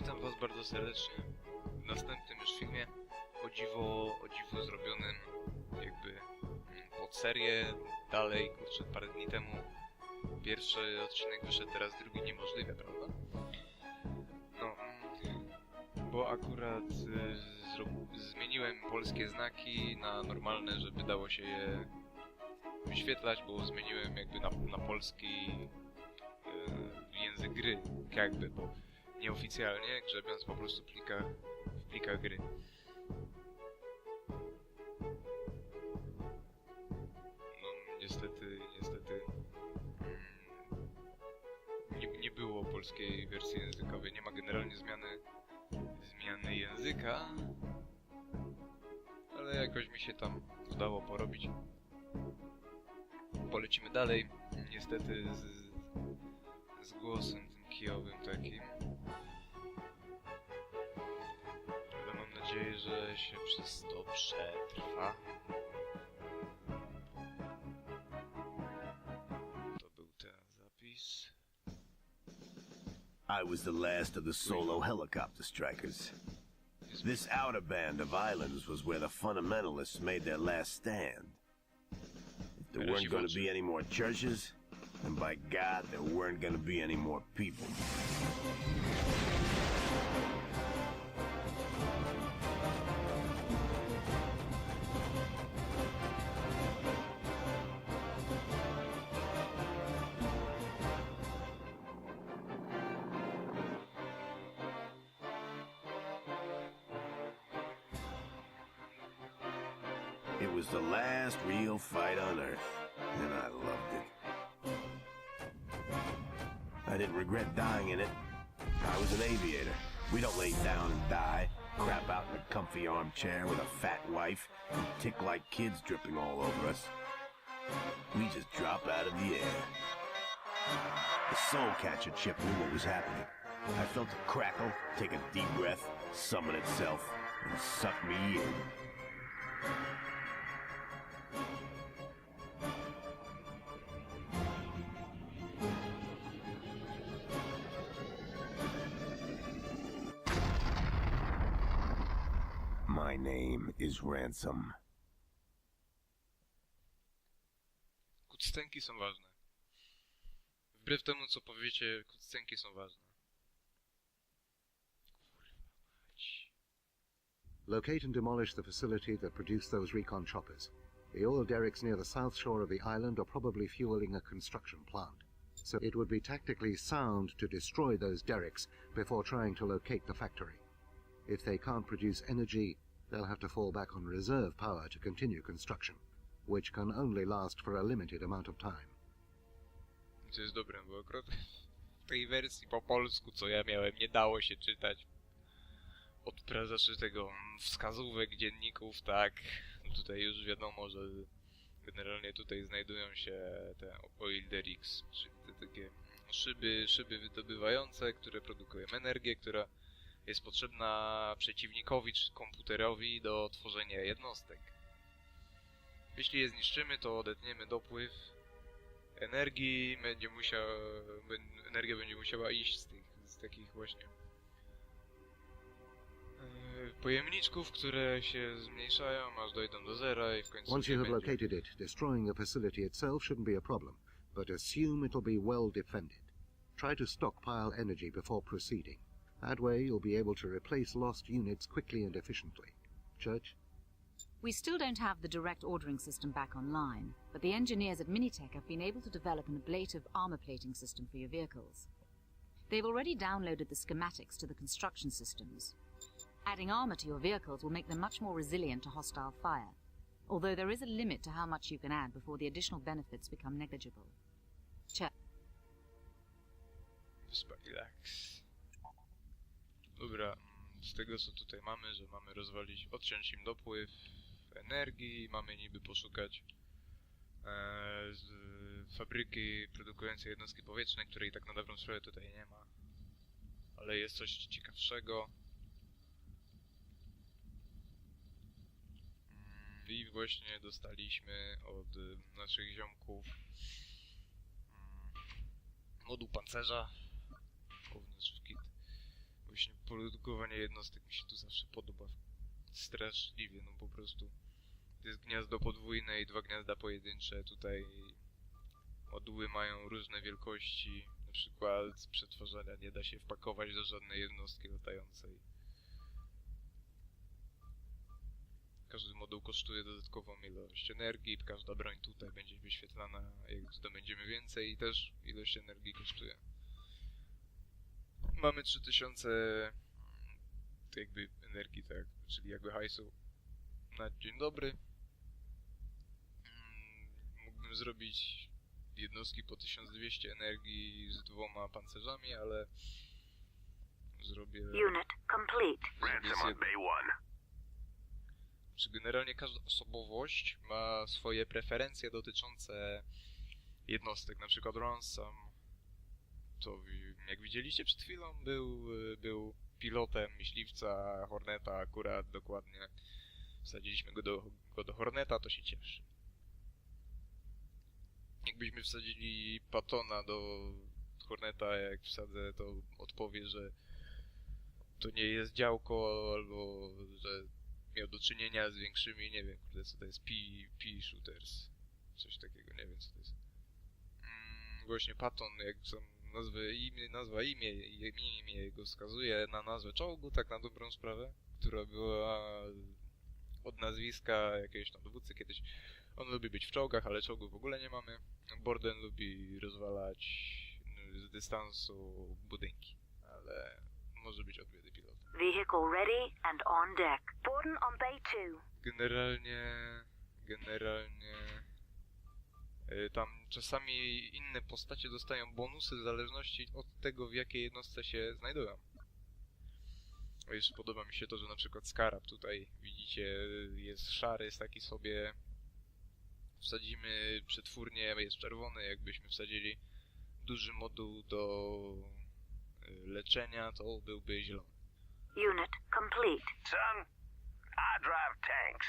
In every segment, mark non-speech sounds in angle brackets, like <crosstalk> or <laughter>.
witam was bardzo serdecznie w następnym już filmie o dziwo, o dziwo zrobionym jakby mm, pod serię dalej, kurczę, parę dni temu pierwszy odcinek wyszedł, teraz drugi niemożliwe, prawda? No, mm, bo akurat y, zmieniłem polskie znaki na normalne, żeby dało się je wyświetlać, bo zmieniłem jakby na, na polski y, język gry, jakby, bo nieoficjalnie, grzebiąc po prostu w plikach, w plikach gry. No niestety, niestety mm, nie, nie było polskiej wersji językowej, nie ma generalnie zmiany, zmiany języka, ale jakoś mi się tam udało porobić. Polecimy dalej, niestety z, z głosem kijowym takim. Ale mam nadzieję, że się przez to przetrwa. To był ten zapis. I was the last of the solo helicopter strikers. This outer band of islands was where the fundamentalists made their last stand. If there weren't going to be any more churches, then by God, there weren't going to be any more people. It was the last real fight on Earth, and I didn't regret dying in it. I was an aviator. We don't lay down and die, crap out in a comfy armchair with a fat wife, and tick like kids dripping all over us. We just drop out of the air. The soul catcher chip knew what was happening. I felt it crackle, take a deep breath, summon itself, and suck me in. My name is Ransom. Kuccenki są ważne. Wbrew temu, co powiecie, kuccenki są ważne. Kurwa mać. Locate and demolish the facility that produced those recon choppers. The oil derricks near the south shore of the island are probably fueling a construction plant. So it would be tactically sound to destroy those derricks before trying to locate the factory. If they can't produce energy, they'll have to fall back on reserve power to continue construction, which can only last for a limited amount of time. Co jest dobre, bo akurat w tej wersji po polsku, co ja miałem, nie dało się czytać od znaczy tego wskazówek, dzienników, tak. Tutaj już wiadomo, że generalnie tutaj znajdują się te oil derricks, czyli te takie szyby, szyby wydobywające, które produkują energię, która jest potrzebna przeciwnikowi czy komputerowi do tworzenia jednostek. Jeśli je zniszczymy, to odetniemy dopływ energii, będzie musiał, energia będzie musiała iść z tych, z takich właśnie e, pojemniczków, które się zmniejszają, aż dojdą do zera i w końcu Once you have będzie. located it, destroying the facility itself shouldn't be a problem, but assume it'll be well defended. Try to stockpile energy before proceeding. That way you'll be able to replace lost units quickly and efficiently. Church? We still don't have the direct ordering system back online, but the engineers at Minitech have been able to develop an ablative armor plating system for your vehicles. They've already downloaded the schematics to the construction systems. Adding armor to your vehicles will make them much more resilient to hostile fire, although there is a limit to how much you can add before the additional benefits become negligible. Ch- Wyspa Relax. Dobra, z tego co tutaj mamy, że mamy rozwalić, odciąć im dopływ energii, mamy niby poszukać e, z, fabryki produkującej jednostki powietrzne, której tak na dobrą sprawę tutaj nie ma. Ale jest coś ciekawszego. Mm, I właśnie dostaliśmy od naszych ziomków mm, moduł pancerza. Właśnie produkowanie jednostek mi się tu zawsze podoba straszliwie, no po prostu. Jest gniazdo podwójne i dwa gniazda pojedyncze. Tutaj moduły mają różne wielkości. Na przykład przetwarzania nie da się wpakować do żadnej jednostki latającej. Każdy moduł kosztuje dodatkową ilość energii, każda broń tutaj będzie wyświetlana, jak zdobędziemy więcej i też ilość energii kosztuje. Mamy 3000 mm, to jakby energii, tak, czyli jakby hajsu na dzień dobry. Mm, Mógłbym zrobić jednostki po 1200 energii z dwoma pancerzami, ale zrobię... Unit complete. Ransom on Bay 1. Czy generalnie każda osobowość ma swoje preferencje dotyczące jednostek, na przykład Ransom to jak widzieliście przed chwilą był, y, był pilotem myśliwca Horneta akurat dokładnie wsadziliśmy go do, go do Horneta, to się cieszy. Jakbyśmy wsadzili Patona do Horneta, jak wsadzę to odpowie, że to nie jest działko albo że miał do czynienia z większymi, nie wiem, kurde, co to jest, P, P shooters, coś takiego, nie wiem, co to jest. Mm, właśnie Patton, jak są nazwy, imię, nazwa, imię, imię, imię jego wskazuje na nazwę czołgu, tak na dobrą sprawę, która była od nazwiska jakiegoś tam dowódcy kiedyś. On lubi być w czołgach, ale czołgów w ogóle nie mamy. Borden lubi rozwalać mm, z dystansu budynki, ale może być odwiedy pilota. Vehicle ready and on deck. Borden on Bay 2. Generalnie, generalnie y, tam czasami inne postacie dostają bonusy w zależności od tego, w jakiej jednostce się znajdują. Jeszcze podoba mi się to, że na przykład Skarab tutaj, widzicie, jest szary, jest taki sobie. Wsadzimy przetwórnie, jest czerwony, jakbyśmy wsadzili duży moduł do y, leczenia, to byłby zielony. Unit complete. Son, I drive tanks.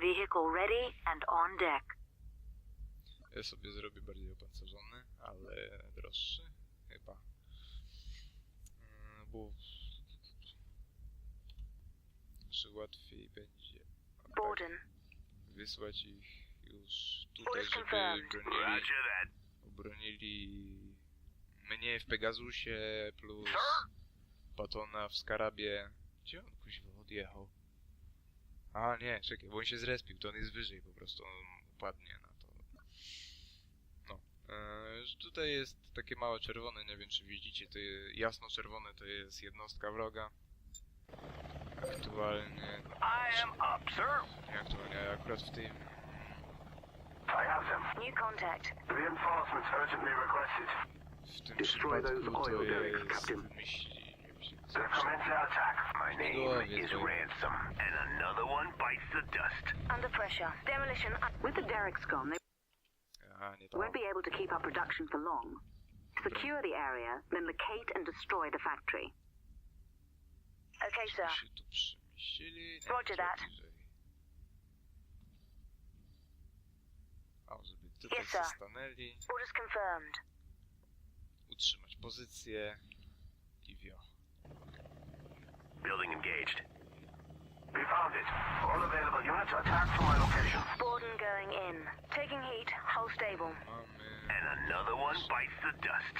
Vehicle ready and on deck. Ja sobie zrobię bardziej opancerzony, ale droższy chyba. Mm, Bo że łatwiej będzie tak, Borden. wysłać ich już tutaj, żeby confirmed. bronili, obronili mnie w Pegasusie plus? Patona w Skarabie. Gdzie on kuźwa odjechał? A nie, czekaj, bo on się zrespił, to on jest wyżej, po prostu on upadnie na to. No. E, że tutaj jest takie małe czerwone, nie wiem czy widzicie, to jasno czerwone to jest jednostka wroga. Aktualnie, I am up, sir. nie aktualnie, ale akurat w tym, I have them. New contact. Reinforcements urgently requested. w tym Destroy those przypadku to oil derricks, jest Captain. myśli, They're commencing our attack. My name is Ransom, and another one bites the dust. Under pressure. Demolition. With the derricks gone, they. Won't be able to keep up production for long. Secure the area, then locate and destroy the factory. Okay, sir. się tu przemieścili. Nie, Roger co that. bliżej. O, żeby tutaj Yes, sir. się stanęli, Orders confirmed. utrzymać pozycję i wio. Building engaged. We found it. All available units attack from my location. Borden going in. Taking heat. Hull stable. Mamy... And another one bites the dust.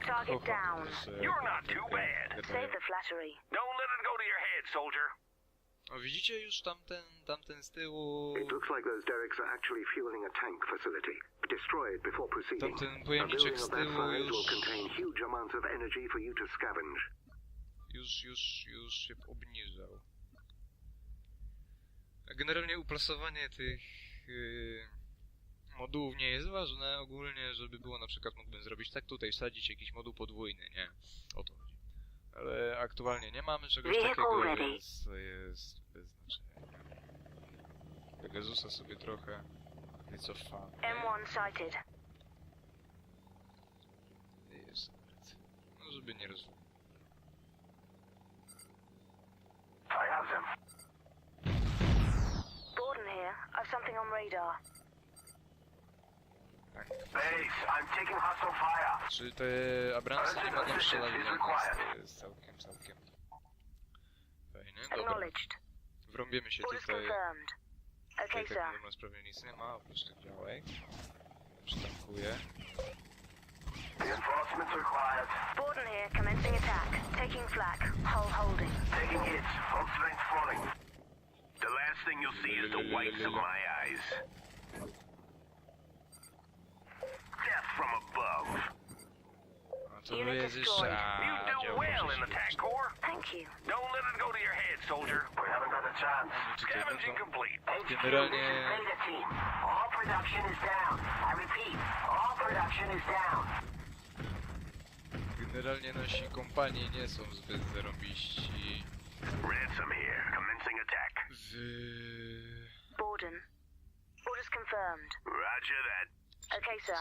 Target Kocha, down. że You're not too bad. Save the flattery. Don't let it go to your head, soldier. O, widzicie już tamten, tamten z tyłu... It looks like those derricks are actually fueling a tank facility. Destroy it before proceeding. Tamten A pojemniczek building z of that tyłu size will contain huge amounts of energy for you to scavenge. Już, już, już się obniżał. A Generalnie uplasowanie tych yy, modułów nie jest ważne ogólnie, żeby było na przykład mógłbym zrobić tak tutaj, wsadzić jakiś moduł podwójny, nie? O to chodzi. Ale aktualnie nie mamy czegoś takiego, więc jest bez znaczenia. Pegasusa sobie trochę wycofamy. M1 sighted. Jest. No żeby nie rozwalić. I have them. Borden here. I've something on radar. Tak. Base, I'm taking hostile fire. Czy te Abramsy nie mogą strzelać do nas? To jest całkiem, całkiem fajne. Dobra, Acknowledged. wrąbiemy się tutaj. confirmed. Okay, Tutaj sir. tak nie sprawie nic nie ma, oprócz tych działek. Przytankuję. Reinforcements required. Borden here, commencing attack. Taking flak. Hull holding. Taking hits. Full strength falling. The last thing you'll see is the whites of my eyes. Death from above. A to jest jeszcze... You do well in the przecież. tank corps. Thank you. Don't let it go to your head, soldier. We haven't got a chance. Mamy tutaj Scavenging dużo. complete. Generalnie team. All production is down. I repeat, all production is down. Generalnie nasi kompanii nie są zbyt zarąbiści Ransom here. Commencing attack. w... Borden. Orders confirmed. Roger that. Okay, sir.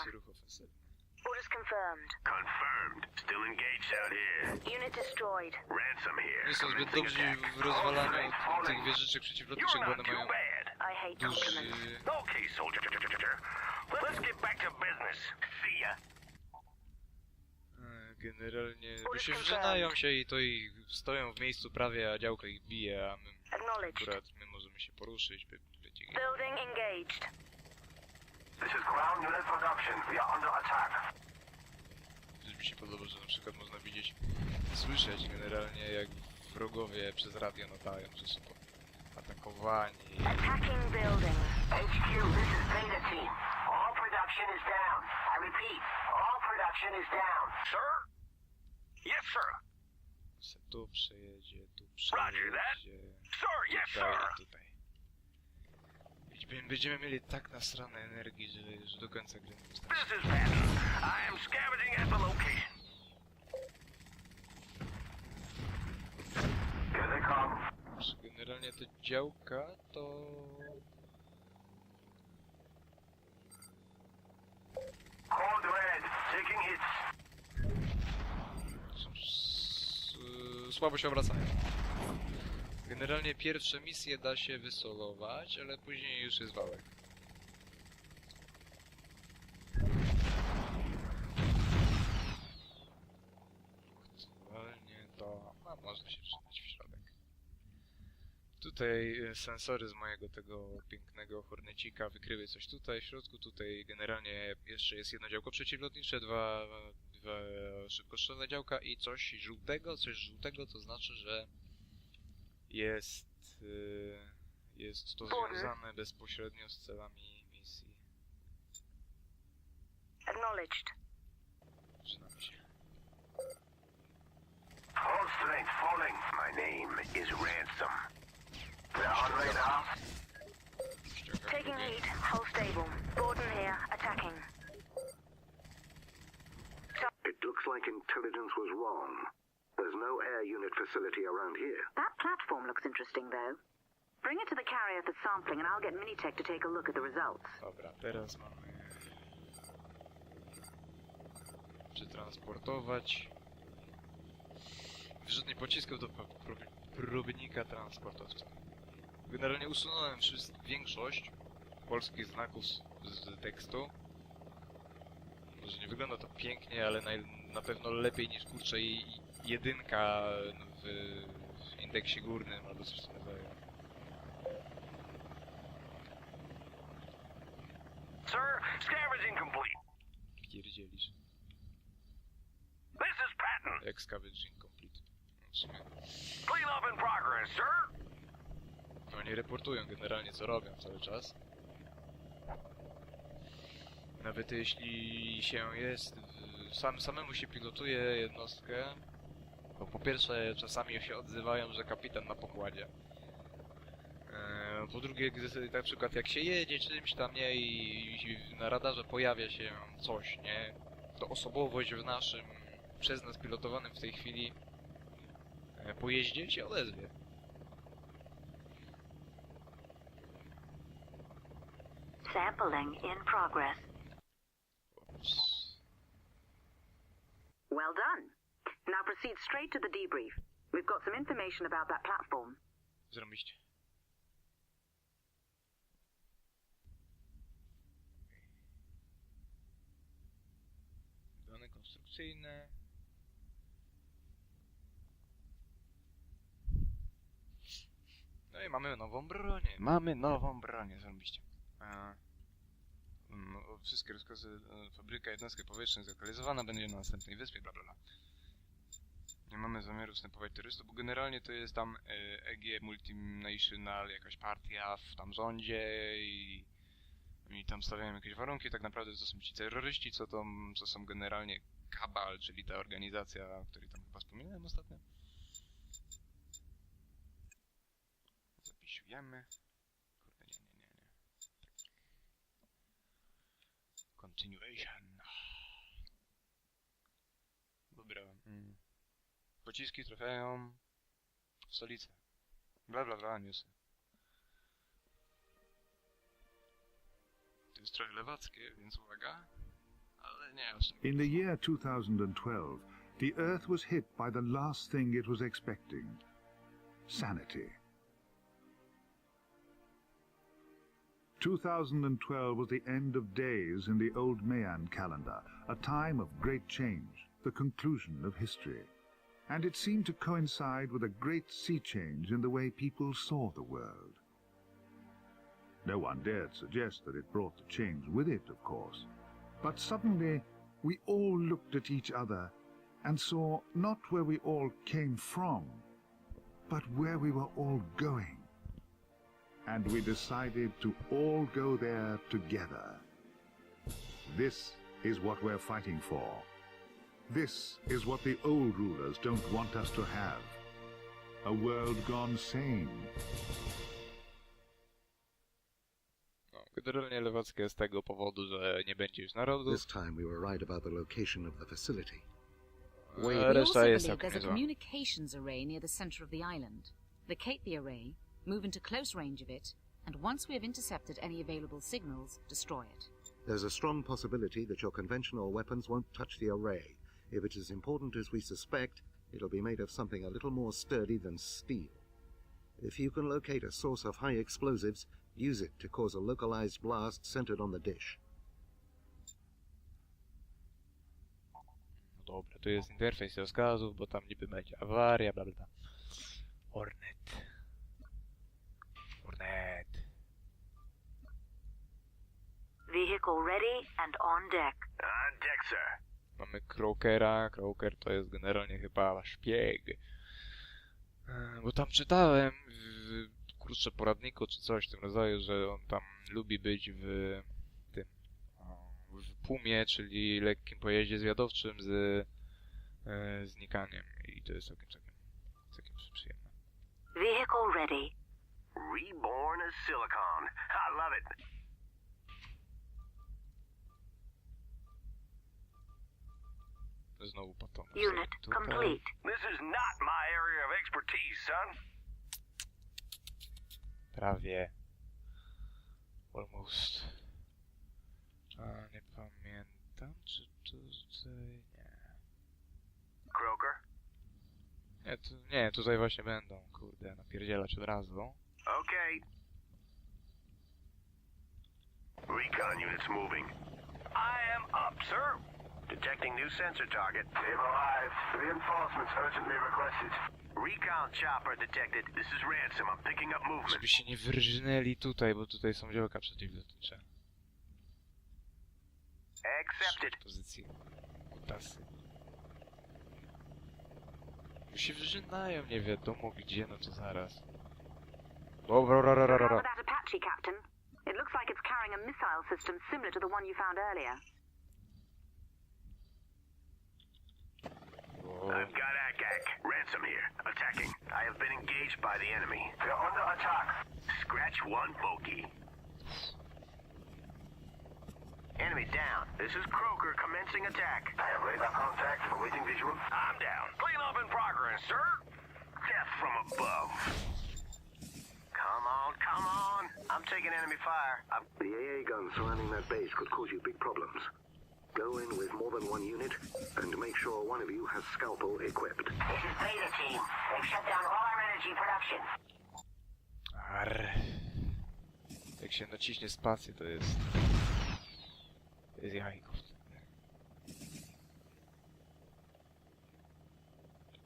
Orders confirmed. Confirmed. Still engaged out here. Unit destroyed. Ransom here. Nie są zbyt dobrzy w rozwalaniu tych wieżyczek przeciwlotniczych, bo one mają duży... Okay, soldier. Let's get back to business. See ya. Generalnie, bo się wrzynają się i to i stoją w miejscu prawie, a działko ich bije, a my akurat my możemy się poruszyć, by, git. Building engaged. This is ground unit production. We are under attack. Też mi się podoba, że na przykład można widzieć, słyszeć generalnie jak wrogowie przez radio nadają, że są atakowani. Attacking building. HQ, this is Beta Team. All production is down. I repeat, all production is down. Sir? Yes, sir. Se tu przejedzie, tu Roger that. przejedzie, Sir, yes, tutaj, sir. tutaj. Będziemy- Będziemy mieli tak nasrane energii, że, że do końca gry nie wystarczy. This is Patton. I am scavenging at the location. Here they come. Generalnie te działka to... Code red. Taking hits. są s- y, słabo się obracają. Generalnie pierwsze misje da się wysolować, ale później już jest wałek. Aktualnie to... No, można się przydać w środek. Tutaj y, sensory z mojego tego pięknego hornecika wykryły coś tutaj w środku. Tutaj generalnie jeszcze jest jedno działko przeciwlotnicze, dwa, dwa szybkostrzelne działka i coś żółtego. Coś żółtego to znaczy, że jest, y, jest to związane bezpośrednio z celami misji. Acknowledged. Przynajmniej się. Full strength falling. My name is Ransom. They're on radar. Taking lead. Hull stable. Borden here. Attacking. It looks like intelligence was wrong. There's no air unit facility around here. That platform looks interesting, though. Bring it to the carrier for sampling, and I'll get Minitech to take a look at the results. Dobra, teraz mamy przetransportować wyrzutnie pocisków do probnika transportowca. Generalnie usunąłem większość polskich znaków z, z tekstu. Może nie wygląda to pięknie, ale na, na pewno lepiej niż kurczę i i jedynka w, w indeksie górnym albo coś w tym rodzaju. Sir, scavenging complete. Pierdzielisz. This is Patton. Jak scavenging complete. No, w sumie Clean up in progress, sir. No nie reportują generalnie co robią cały czas. Nawet jeśli się jest, w- sam, samemu się pilotuje jednostkę, to po pierwsze czasami się odzywają, że kapitan na pokładzie. E, Po drugie, gdy, na przykład jak się jedzie czymś tam, nie, i, i na radarze pojawia się coś, nie, to osobowość w naszym, przez nas pilotowanym w tej chwili e, pojeździe się odezwie. Sampling in progress. Proceed straight to the debrief. We've got some information about that platform. Zrobiście. produkcyjne. No i mamy nową bronię. Mamy nową bronię, zarobiście. E, mm, Wszystkie rozkazy, e, fabryka jednostek powietrznych zlokalizowana będzie na następnej wyspie, bla bla bla. Nie mamy zamiaru wstępować terrorystów, bo generalnie to jest tam e, EG Multinational, jakaś partia w tam rządzie i, tam stawiają jakieś warunki. Tak naprawdę to są ci terroryści, co, tam, co są generalnie Kabal, czyli ta organizacja, o której tam chyba wspominałem ostatnio. Zapisujemy. Kurde, nie, nie, nie, nie. Continuation. Pociski trafiają w stolicę. Bla bla bla, newsy. To jest trochę lewackie, więc uwaga. Ale nie aż tak. In the year 2012, the Earth was hit by the last thing it was expecting sanity. 2012 was the end of days in the old Mayan calendar, a time of great change, the conclusion of history. And it seemed to coincide with a great sea change in the way people saw the world. No one dared suggest that it brought the change with it, of course. But suddenly, we all looked at each other and saw not where we all came from, but where we were all going. And we decided to all go there together. This is what we're fighting for. This is what the old rulers don't want us to have. A world gone sane. Generalnie lewackie z tego powodu, że nie będzie już narodu. This time we were right about the location of the facility. a We also reszta jest believe there's a niezła. communications array near the center of the island. Locate the array, move into close range of it, and once we have intercepted any available signals, destroy it. There's a strong possibility that your conventional weapons won't touch the array. If it's as important as we suspect, it'll be made of something a little more sturdy than steel. If you can locate a source of high explosives, use it to cause a localized blast centered on the dish. No dobra, tu jest interfejs rozkazów, bo tam niby będzie awaria, bla bla bla. Hornet. Hornet. Vehicle ready and on deck. On deck, sir. Mamy Krokera. Kroker to jest generalnie chyba szpieg. E, Bo tam czytałem w krótsze poradniku czy coś w tym rodzaju, że on tam lubi być w tym w pumie, czyli lekkim pojeździe zwiadowczym z e, znikaniem i to jest całkiem, całkiem, całkiem przyjemne. Vehicle ready. Reborn as silicon. I love it. Znowu potem. Unit complete. This is not my area of expertise, son. Prawie. Almost. A nie pamiętam, czy tutaj... Nie. Croker? Nie, tu, nie, tutaj właśnie będą, kurde, napierdzielać od razu. Okay. Recon units moving. I am up, sir. Detecting new sensor target. They've arrived. Reinforcements urgently requested. Recon chopper detected. This is Ransom. I'm picking up movement. Żeby się nie wyrżnęli tutaj, bo tutaj są działka przeciwlotnicze. Accepted. Pozycji kutasy. Bo się wyrzynają nie wiadomo gdzie, no to zaraz. Dobra, ra, ra, ra, ra, How ra. about that Apache, Captain? It looks like it's carrying a missile system similar to the one you found earlier. O, I've got ACAC. Ransom here. Attacking. I have been engaged by the enemy. They're under attack. Scratch one bogey. Enemy down. This is Kroger commencing attack. I have radar contact. Awaiting visual. I'm down. Cleanup in progress, sir. Death from above. Come on, come on. I'm taking enemy fire. I'm The AA guns surrounding that base could cause you big problems. Go in with more than one unit, and make sure one of you has scalpel equipped. This is Beta Team. They've shut down all our energy production. Arr. Jak się naciśnie spację, to jest... To jest jajko.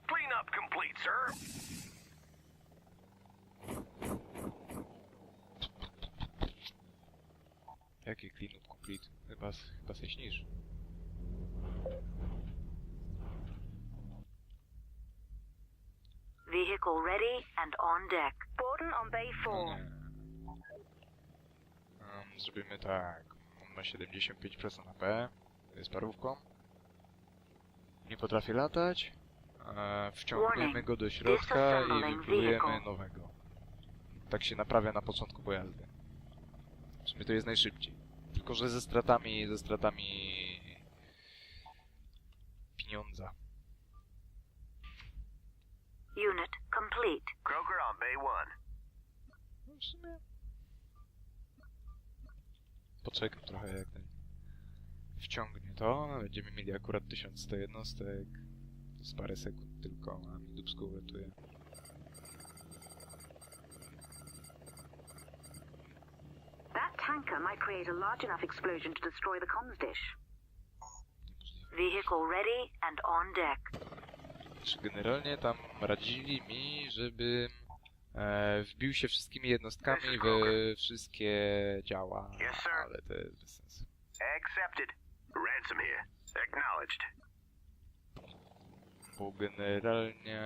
Clean up complete, sir. Chyba, chyba se śnisz. Vehicle ready and on deck. Borden on Bay 4. No nie. Um, zrobimy tak. On ma 75% HP. Jest parówką. Nie potrafi latać. E, wciągniemy go do środka i wypróbujemy nowego. Tak się naprawia na początku pojazdy. W sumie to jest najszybciej. Tylko, że ze stratami, ze stratami pieniądza. Unit complete. Croker on Bay 1. No w sumie... Poczekam trochę jak ten wciągnie to. Będziemy mieli akurat 1100 jednostek. Z parę sekund tylko, a mi dubsko uratuje. That tanker might create a large enough explosion to destroy the comms dish. Vehicle ready and on deck. Czy generalnie tam radzili mi, żebym e, wbił się wszystkimi jednostkami we wszystkie działa, Yes, sir. ale to jest bez sensu. Accepted. Ransom here. Acknowledged. Bo generalnie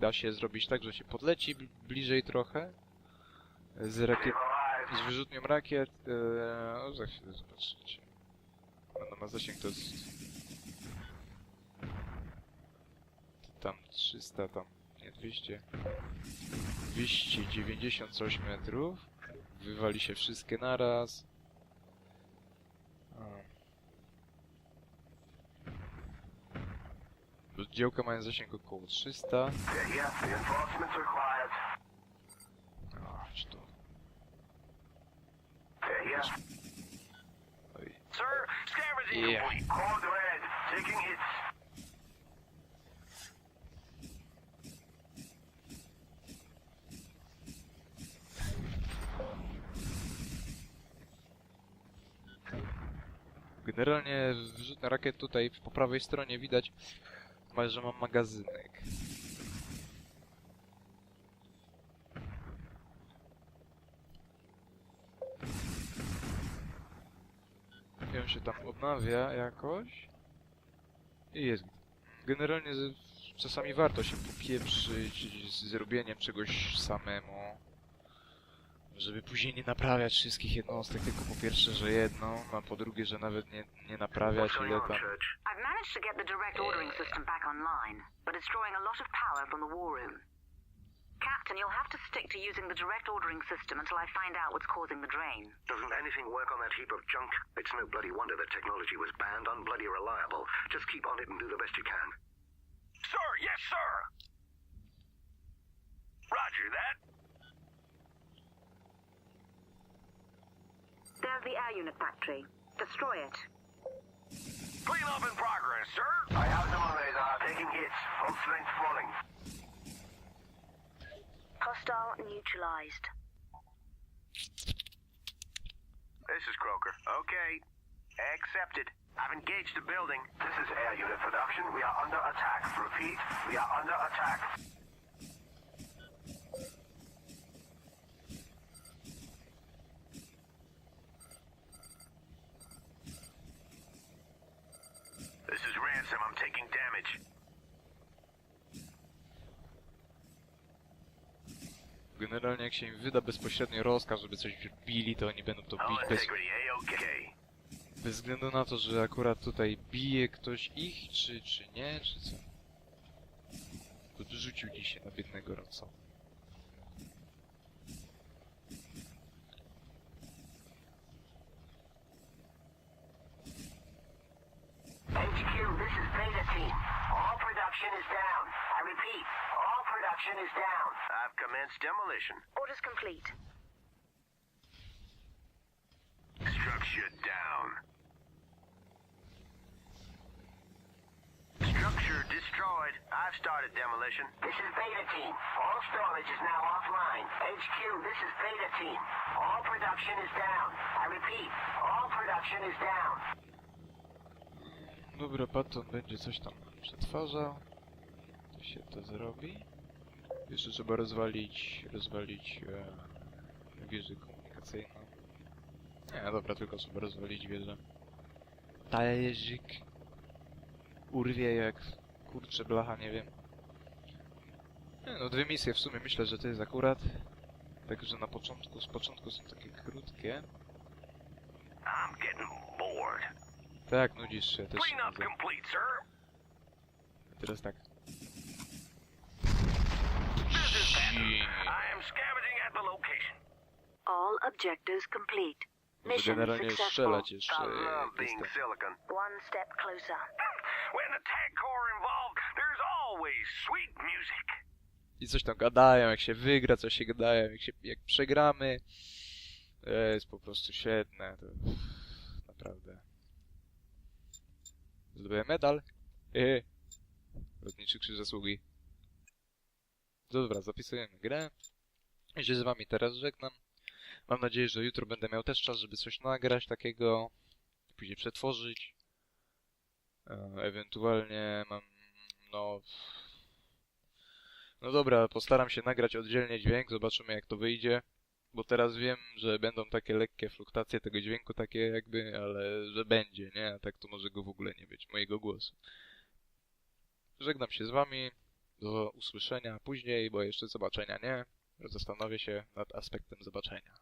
da się zrobić tak, że się podleci bl- bliżej trochę z rakiet, z wyrzutnią rakiet. E, o, za chwilę zobaczycie. Ona ma zasięg to jest... Tam 300, tam nie 200. 290 coś metrów. Wywali się wszystkie naraz. Działka mają zasięg około 300. Yes, reinforcements required. O, czy to... Yes. Oj. Sir, scavenging Yeah. Generalnie wrzutna rakiet tutaj po prawej stronie widać, że mam magazynek. On się tam odnawia jakoś. I jest. Generalnie z- czasami warto się popieprzyć z zrobieniem czegoś samemu. Żeby później nie naprawiać wszystkich jednostek, tylko po pierwsze, że jedną, a po drugie, że nawet nie, nie naprawiać ile tam... I've managed to get the direct ordering system back online, but it's drawing a lot of power from the war room. Captain, you'll have to stick to using the direct ordering system until I find out what's causing the drain. Doesn't anything work on that heap of junk? It's no bloody wonder that technology was banned, unbloody reliable. Just keep on it and do the best you can. Sir, yes, sir! Roger that. There's the air unit factory. Destroy it. Clean up in progress, sir. I have them on radar, taking hits. Full strength falling. Hostile neutralized. This is Croker. Okay. Accepted. I've engaged the building. This is air unit production. We are under attack. Repeat, we are under attack. This is Ransom. I'm taking damage. Generalnie jak się im wyda bezpośrednio rozkaz, żeby coś bili, to oni będą to bić bez, bez względu na to, że akurat tutaj bije ktoś ich, czy, czy nie, czy co. Podrzucił dzisiaj na biednego Roca. HQ, this is Beta Team. All production is down. I repeat, production is down. I've commenced demolition. Orders complete. Structure down. Structure destroyed. I've started demolition. This is Beta Team. All storage is now offline. HQ, this is Beta Team. All production is down. I repeat, all production is down. Dobra, Patton będzie coś tam przetwarzał. To się to zrobi. Jeszcze trzeba rozwalić, rozwalić e, wieżę komunikacyjną. Nie, dobra, tylko trzeba rozwalić wieżę. Talerzyk. Urwie jak kurcze blacha, nie wiem. Nie, no dwie misje w sumie myślę, że to jest akurat. Także na początku, z początku są takie krótkie. I'm getting bored. Tak, nudzisz się też. Cleanup nudzę. complete, sir. Teraz tak. This is Patton. I am scavenging at the location. All objectives complete. Może generalnie successful. strzelać jeszcze. Jestem. silicon. One step closer. <laughs> When the tag core involved, there's always sweet music. I coś tam gadają, jak się wygra, coś się gadają, jak, się, jak przegramy. To jest po prostu świetne. To... Naprawdę. Zdobyłem medal. Ehe. Lotniczy krzyż zasługi. Dobra, zapisujemy grę. Ja się z wami teraz żegnam. Mam nadzieję, że jutro będę miał też czas, żeby coś nagrać takiego. Później przetworzyć. E, ewentualnie mam, no... No dobra, postaram się nagrać oddzielnie dźwięk, zobaczymy jak to wyjdzie. Bo teraz wiem, że będą takie lekkie fluktuacje tego dźwięku, takie jakby, ale że będzie, nie? A tak to może go w ogóle nie być, mojego głosu. Żegnam się z wami, do usłyszenia później, bo jeszcze zobaczenia nie. Zastanowię się nad aspektem zobaczenia.